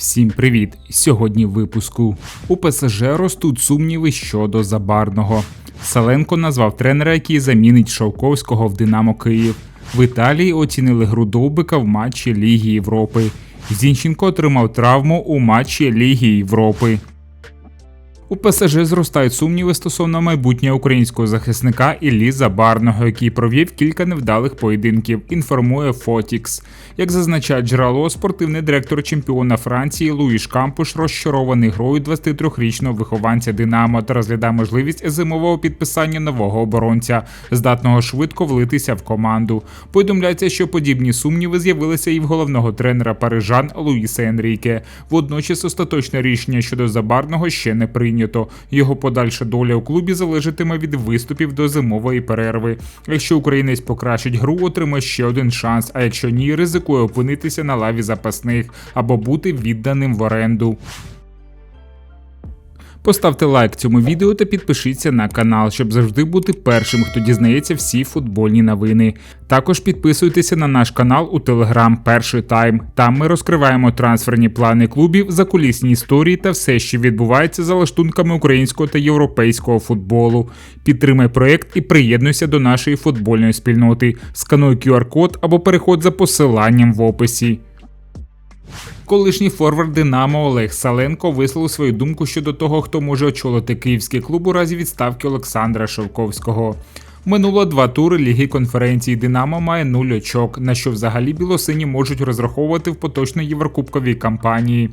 Всім привіт! Сьогодні в випуску у ПСЖ ростуть сумніви щодо забарного. Саленко назвав тренера, який замінить Шовковського в Динамо Київ. В Італії оцінили гру Довбика в матчі Ліги Європи. Зінченко отримав травму у матчі Ліги Європи. У ПСЖ зростають сумніви стосовно майбутнього українського захисника Іллі Забарного, який провів кілька невдалих поєдинків. Інформує Фотікс. Як зазначає джерело, спортивний директор чемпіона Франції Луїш Кампуш розчарований грою 23-річного вихованця Динамо та розглядає можливість зимового підписання нового оборонця, здатного швидко влитися в команду. Повідомляється, що подібні сумніви з'явилися і в головного тренера парижан Луїса Енріке. Водночас остаточне рішення щодо Забарного ще не прийнято. Його подальша доля у клубі залежатиме від виступів до зимової перерви. Якщо українець покращить гру, отримає ще один шанс. А якщо ні, ризикує опинитися на лаві запасних або бути відданим в оренду. Поставте лайк цьому відео та підпишіться на канал, щоб завжди бути першим, хто дізнається всі футбольні новини. Також підписуйтеся на наш канал у Телеграм Перший Тайм. Там ми розкриваємо трансферні плани клубів, закулісні історії та все, що відбувається за лаштунками українського та європейського футболу. Підтримай проект і приєднуйся до нашої футбольної спільноти. Скануй QR-код або переходь за посиланням в описі. Колишній форвард Динамо Олег Саленко висловив свою думку щодо того, хто може очолити київський клуб у разі відставки Олександра Шовковського. Минуло два тури Ліги конференції Динамо має нуль очок, на що взагалі білосині можуть розраховувати в поточній єврокубковій кампанії.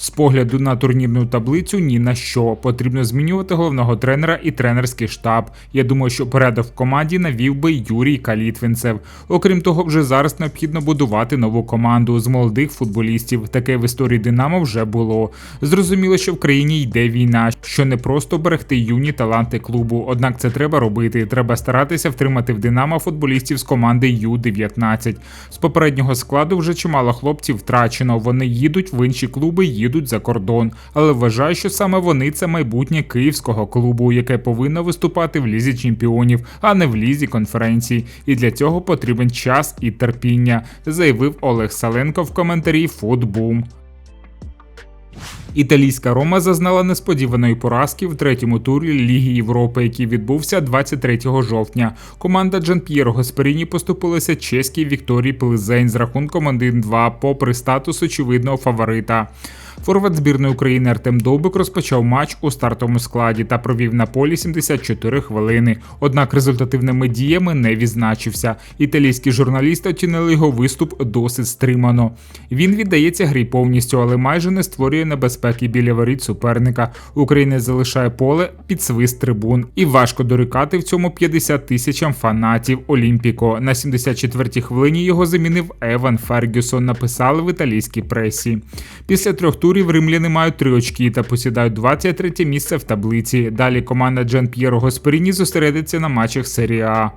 З погляду на турнірну таблицю ні на що потрібно змінювати головного тренера і тренерський штаб. Я думаю, що порядок в команді навів би Юрій Калітвинцев. Окрім того, вже зараз необхідно будувати нову команду з молодих футболістів. Таке в історії Динамо вже було. Зрозуміло, що в країні йде війна, що не просто берегти юні таланти клубу. Однак це треба робити. Треба старатися втримати в Динамо футболістів з команди Ю-19. З попереднього складу вже чимало хлопців втрачено. Вони їдуть в інші клуби. Їдуть їдуть за кордон, але вважаю, що саме вони це майбутнє київського клубу, яке повинно виступати в лізі чемпіонів, а не в лізі конференцій. І для цього потрібен час і терпіння, заявив Олег Саленко в коментарі Футбум. Італійська Рома зазнала несподіваної поразки в третьому турі Ліги Європи, який відбувся 23 жовтня. Команда Джан П'єро Гасперіні поступилася чеській Вікторії Плизень з рахунком 1-2 попри статус очевидного фаворита. Форвард збірної України Артем Довбик розпочав матч у стартовому складі та провів на полі 74 хвилини. Однак результативними діями не відзначився. Італійські журналісти оцінили його виступ досить стримано. Він віддається грі повністю, але майже не створює небезпеки біля воріт суперника. Україна залишає поле під свист трибун, і важко дорікати в цьому 50 тисячам фанатів Олімпіко. На 74-й хвилині його замінив Еван Фергюсон. Написали в італійській пресі. Після трьох турів римляни мають три очки та посідають 23 місце в таблиці. Далі команда Джан П'єро Госперіні зосередиться на матчах серії А.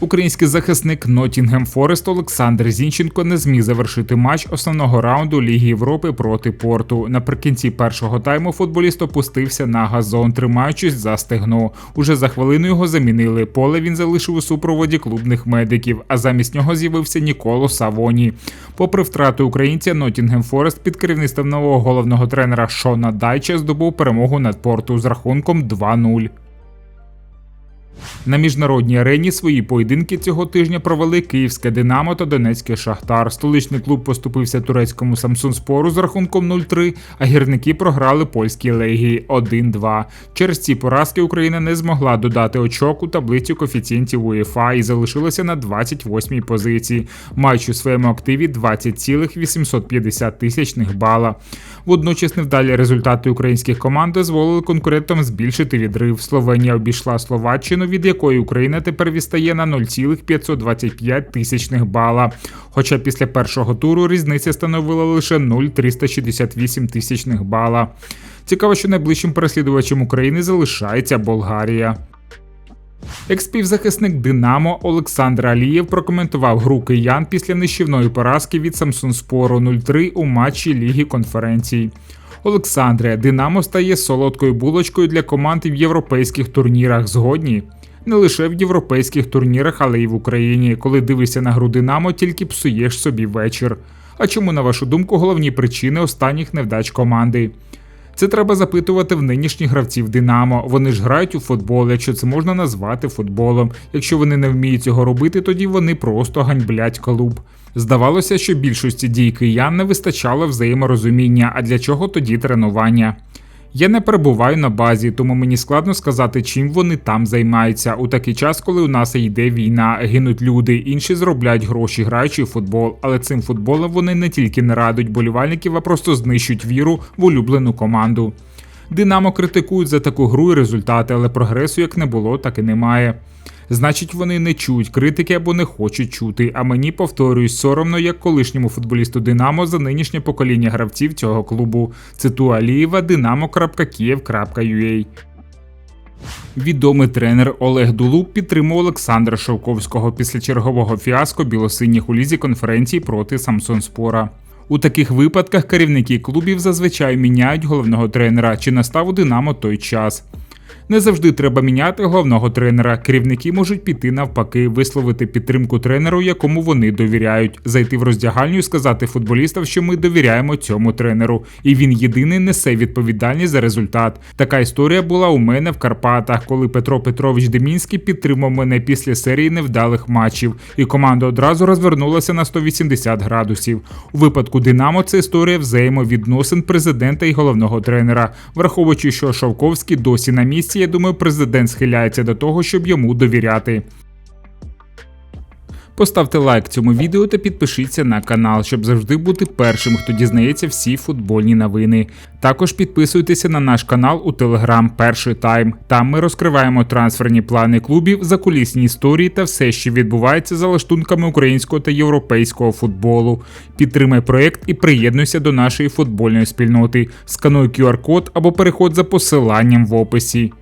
Український захисник Нотінгем Форест Олександр Зінченко не зміг завершити матч основного раунду Ліги Європи проти порту. Наприкінці першого тайму футболіст опустився на газон, тримаючись за стегно. Уже за хвилину його замінили. Поле він залишив у супроводі клубних медиків, а замість нього з'явився Ніколо Савоні. Попри втрату українця, Нотінгем Форест під керівництвом нового головного тренера Шона Дайча здобув перемогу над порту з рахунком 2-0. На міжнародній арені свої поєдинки цього тижня провели Київське Динамо та Донецький Шахтар. Столичний клуб поступився турецькому Самсунспору з рахунком 0-3, а гірники програли польській легії 1-2. Через ці поразки Україна не змогла додати очок у таблицю коефіцієнтів УЄФА і залишилася на 28-й позиції, маючи у своєму активі 20,850 тисячних бала. Водночас невдалі результати українських команд дозволили конкурентам збільшити відрив. Словенія обійшла Словаччину, від якої Україна тепер відстає на 0,525 тисячних бала. Хоча після першого туру різниця становила лише 0,368 тисячних бала. Цікаво, що найближчим переслідувачем України залишається Болгарія. Експівзахисник Динамо Олександр Алієв прокоментував гру киян після нищівної поразки від Самсунспору 0-3 у матчі Ліги конференцій. Олександре, Динамо стає солодкою булочкою для команд в європейських турнірах. Згодні. Не лише в європейських турнірах, але й в Україні. Коли дивишся на гру Динамо, тільки псуєш собі вечір. А чому, на вашу думку, головні причини останніх невдач команди? Це треба запитувати в нинішніх гравців Динамо. Вони ж грають у футбол, якщо це можна назвати футболом. Якщо вони не вміють цього робити, тоді вони просто ганьблять клуб. Здавалося, що більшості дій киян не вистачало взаєморозуміння, а для чого тоді тренування. Я не перебуваю на базі, тому мені складно сказати, чим вони там займаються у такий час, коли у нас йде війна, гинуть люди, інші зроблять гроші, граючи в футбол. Але цим футболом вони не тільки не радують болівальників, а просто знищують віру в улюблену команду. Динамо критикують за таку гру і результати, але прогресу як не було, так і немає. Значить, вони не чують критики або не хочуть чути. А мені повторююсь, соромно як колишньому футболісту Динамо за нинішнє покоління гравців цього клубу. Цитую Алієва dinamo.kiev.ua Відомий тренер Олег Дулуб підтримав Олександра Шовковського після чергового фіаско білосиніх у лізі конференції проти Самсонспора. У таких випадках керівники клубів зазвичай міняють головного тренера, чи настав у Динамо той час. Не завжди треба міняти головного тренера. Керівники можуть піти навпаки, висловити підтримку тренеру, якому вони довіряють, зайти в роздягальню і сказати футболістам, що ми довіряємо цьому тренеру, і він єдиний несе відповідальність за результат. Така історія була у мене в Карпатах, коли Петро Петрович Демінський підтримав мене після серії невдалих матчів, і команда одразу розвернулася на 180 градусів. У випадку Динамо це історія взаємовідносин президента і головного тренера, враховуючи, що Шовковський досі на місці. Я думаю, президент схиляється до того, щоб йому довіряти. Поставте лайк цьому відео та підпишіться на канал, щоб завжди бути першим, хто дізнається всі футбольні новини. Також підписуйтеся на наш канал у Телеграм Перший Тайм. Там ми розкриваємо трансферні плани клубів, закулісні історії та все, що відбувається за лаштунками українського та європейського футболу. Підтримай проект і приєднуйся до нашої футбольної спільноти. Скануй QR-код або переходь за посиланням в описі.